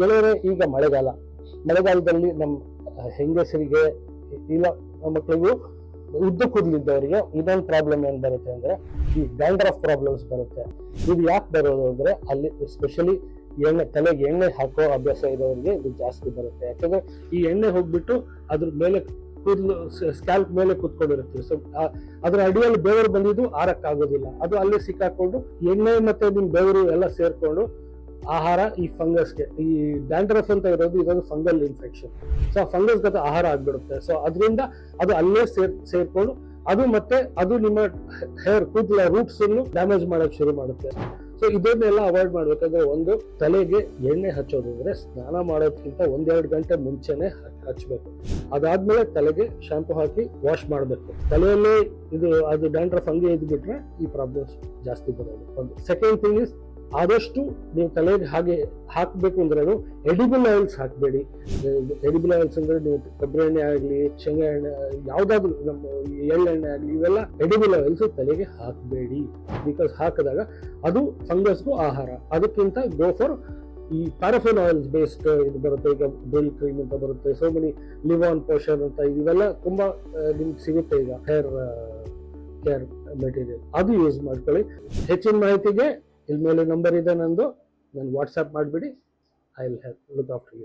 ಗೆಳೆಯರೆ, ಈಗ ಮಳೆಗಾಲ. ಮಳೆಗಾಲದಲ್ಲಿ ನಮ್ಮ ಹೆಂಗಸರಿಗೆ, ಇಲ್ಲ ಮಕ್ಕಳಿಗೂ ಉದ್ದ ಕೂದಲಿದ್ದವರಿಗೆ ಇದೊಂದು ಪ್ರಾಬ್ಲಮ್ ಏನು ಬರುತ್ತೆ ಅಂದರೆ, ಈ ಡ್ಯಾಂಡ್ರಫ್ ಪ್ರಾಬ್ಲಮ್ಸ್ ಬರುತ್ತೆ. ಇದು ಯಾಕೆ ಬರೋದು ಅಂದರೆ, ಅಲ್ಲಿ ಸ್ಪೆಷಲಿ ಎಣ್ಣೆ, ತಲೆಗೆ ಎಣ್ಣೆ ಹಾಕೋ ಅಭ್ಯಾಸ ಇರೋರಿಗೆ ಇದು ಜಾಸ್ತಿ ಬರುತ್ತೆ. ಯಾಕಂದ್ರೆ ಈ ಎಣ್ಣೆ ಹೋಗ್ಬಿಟ್ಟು ಅದ್ರ ಮೇಲೆ ಕೂದಲು ಸ್ಕ್ಯಾಲ್ಪ್ ಮೇಲೆ ಕೂತ್ಕೊಂಡಿರುತ್ತೆ. ಸೊ ಅದರ ಅಡಿಯಲ್ಲಿ ಬೇವರು ಬಂದಿದ್ದು ಆರಕ್ಕಾಗೋದಿಲ್ಲ. ಅದು ಅಲ್ಲೇ ಸಿಕ್ಕಾಕೊಂಡು ಎಣ್ಣೆ ಮತ್ತೆ ನಿಮ್ಮ ಬೇವರು ಎಲ್ಲ ಸೇರ್ಕೊಂಡು ಆಹಾರ ಈ ಫಂಗಸ್ಗೆ ಈ ಡ್ಯಾಂಡ್ರಫ್ ಅಂತ ಇರೋದು ಇದೊಂದು ಫಂಗಲ್ ಇನ್ಫೆಕ್ಷನ್ ಸೊ ಫಂಗಸ್ ಗತ ಆಹಾರ ಆಗ್ಬಿಡುತ್ತೆ. ಸೊ ಅದರಿಂದ ಅದು ಅಲ್ಲೇ ಸೇರ್, ಸೇರ್ಕೊಂಡು ಅದು ಮತ್ತೆ ಅದು ನಿಮ್ಮ ಹೇರ್ ಕೂದಲ ರೂಟ್ಸ್ ಅನ್ನು ಡ್ಯಾಮೇಜ್ ಮಾಡೋಕೆ ಶುರು ಮಾಡುತ್ತೆ. ಸೊ ಇದನ್ನೆಲ್ಲ ಅವಾಯ್ಡ್ ಮಾಡ್ಬೇಕಾದ್ರೆ ಒಂದು ತಲೆಗೆ ಎಣ್ಣೆ ಹಚ್ಚೋದಂದ್ರೆ ಸ್ನಾನ ಮಾಡೋದಕ್ಕಿಂತ ಒಂದೆರಡು ಗಂಟೆ ಮುಂಚೆನೆ ಹಚ್ಚಬೇಕು ಅದಾದ್ಮೇಲೆ ತಲೆಗೆ ಶಾಂಪು ಹಾಕಿ ವಾಶ್ ಮಾಡಬೇಕು. ತಲೆಯಲ್ಲೇ ಇದು, ಅದು ಡ್ಯಾಂಡ್ರಫ್ ಹಂಗೆ ಇದ್ಬಿಟ್ರೆ ಈ ಪ್ರಾಬ್ಲಮ್ಸ್ ಜಾಸ್ತಿ ಬರೋದು. ಒಂದು ಸೆಕೆಂಡ್ ಥಿಂಗ್ ಇಸ್ ಆದಷ್ಟು ನೀವು ತಲೆಗೆ ಹಾಗೆ ಹಾಕಬೇಕು ಅಂದ್ರೆ ಎಡಿಬಲ್ ಆಯಿಲ್ಸ್ ಹಾಕಬೇಡಿ. ಎಡಿಬಲ್ ಆಯಿಲ್ಸ್ ಅಂದ್ರೆ ನೀವು ಕೊಬ್ಬರಿ ಎಣ್ಣೆ ಆಗಲಿ, ಶೇಂಗಾ ಎಣ್ಣೆ ಯಾವ್ದಾದ್ರು ನಮ್ಮ ಎಳ್ಳೆಣ್ಣೆ ಆಗಲಿ, ಇವೆಲ್ಲ ಎಡಿಬಲ್ ಆಯಿಲ್ಸ್ ತಲೆಗೆ ಹಾಕಬೇಡಿ. ಬಿಕಾಸ್ ಹಾಕಿದಾಗ ಅದು ಫಂಗಸ್ಗೂ ಆಹಾರ. ಅದಕ್ಕಿಂತ ಗೋ ಫಾರ್ ಈ ಪ್ಯಾರಫಿನ್ ಆಯಿಲ್ಸ್ ಬೇಸ್ಡ್ ಇದು ಬರುತ್ತೆ, ಈಗ ಬಿಲ್ ಕ್ರೀಮ್ ಅಂತ ಬರುತ್ತೆ so many leave on potion ಅಂತ ಇವೆಲ್ಲ ತುಂಬಾ ನಿಮ್ಗೆ ಸಿಗುತ್ತೆ ಈಗ ಹೇರ್ ಕೇರ್ ಮೆಟೀರಿಯಲ್ ಅದು ಯೂಸ್ ಮಾಡ್ಕೊಳ್ಳಿ. ಹೆಚ್ಚಿನ ಮಾಹಿತಿಗೆ ಇಲ್ಲಿ ಮೇಲೆ ನಂಬರ್ ಇದೆ ನಂದು ನಾನು ವಾಟ್ಸಪ್ ಮಾಡಿಬಿಡಿ I will help look after you